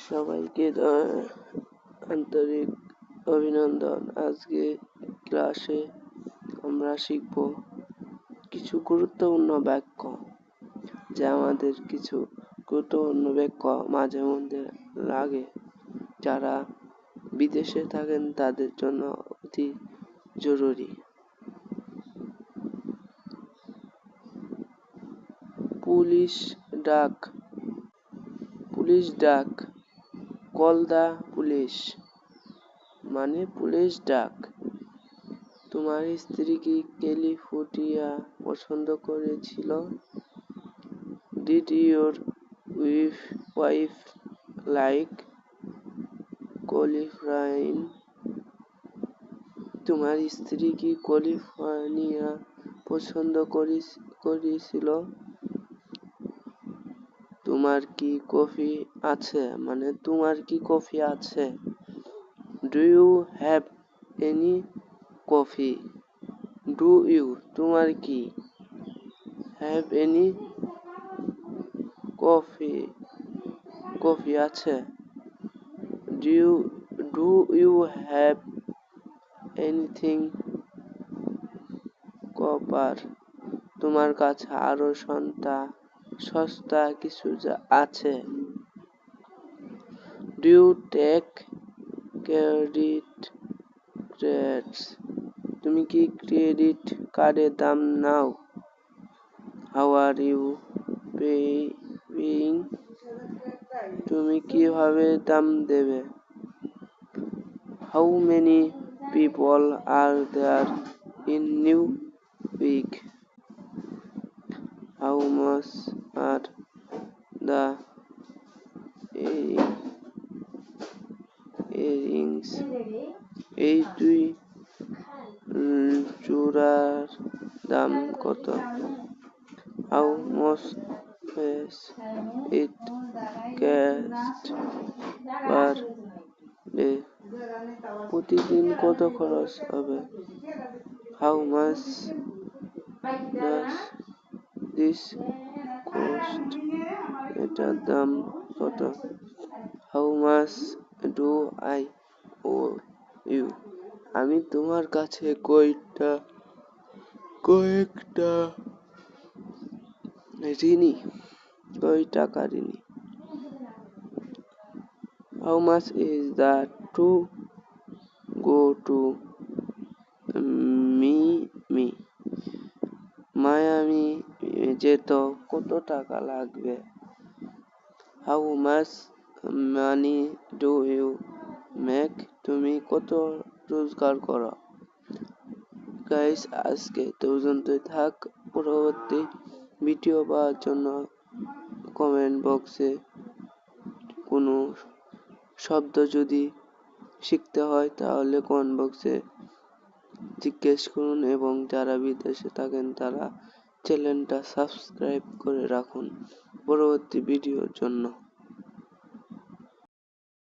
সবাইকে আন্তরিক অভিনন্দন। আজকে ক্লাসে আমরা শিখব কিছু গুরুত্বপূর্ণ বাক্য, যা আমাদের কিছু গুরুত্বপূর্ণ বাক্য মাঝে মধ্যে লাগে। যারা বিদেশে থাকেন, তাদের জন্য অতি জরুরি। পুলিশ ডাক। পুলিশ ডাক কল দা পুলিশ। মানে পুলিশ ডাক। তোমার স্ত্রী কি ক্যালিফোর্নিয়া পছন্দ করেছিল? Did your wife wife like California তোমার স্ত্রী কি ক্যালিফোর্নিয়া পছন্দ করেছিল? তোমার কি কফি আছে? মানে তোমার কি কফি আছে? Do you have any coffee do you তোমার কি? হ্যাভ এনি কফি কফি আছে? Do you do you have anything copper তোমার কাছে আরও সন্তা সস্তা কিছু যা আছে। ডিউ টেক ক্রেডিট রেটস তুমি কি ক্রেডিট কার্ডের দাম নাও? হাউ আর ইউ পেইং তুমি কীভাবে দাম দেবে? How many people are there in new week how much are the earrings এই দুই চূড়ার দাম কত how much face it cast per day প্রতিদিন কত খরচ হবে how much does this cost এটার দাম কত? How much do I owe you আমি তোমার কাছে কয়টা কয়েকটা ঋণী, কয় টাকা ঋণী? How much is the to go to me me Miami যেত কত টাকা লাগবে? How much money do you make তুমি কত রোজগার করো? গাইস আজকে পর্যন্তই থাক। পরবর্তী ভিডিও পাওয়ার জন্য কমেন্ট বক্সে কোনো শব্দ যদি শিখতে হয়, তাহলে কমেন্ট বক্সে জিজ্ঞেস করুন এবং যারা বিদেশে থাকেন, তারা চ্যানেলটা সাবস্ক্রাইব করে রাখুন। পরবর্তী ভিডিওর জন্য।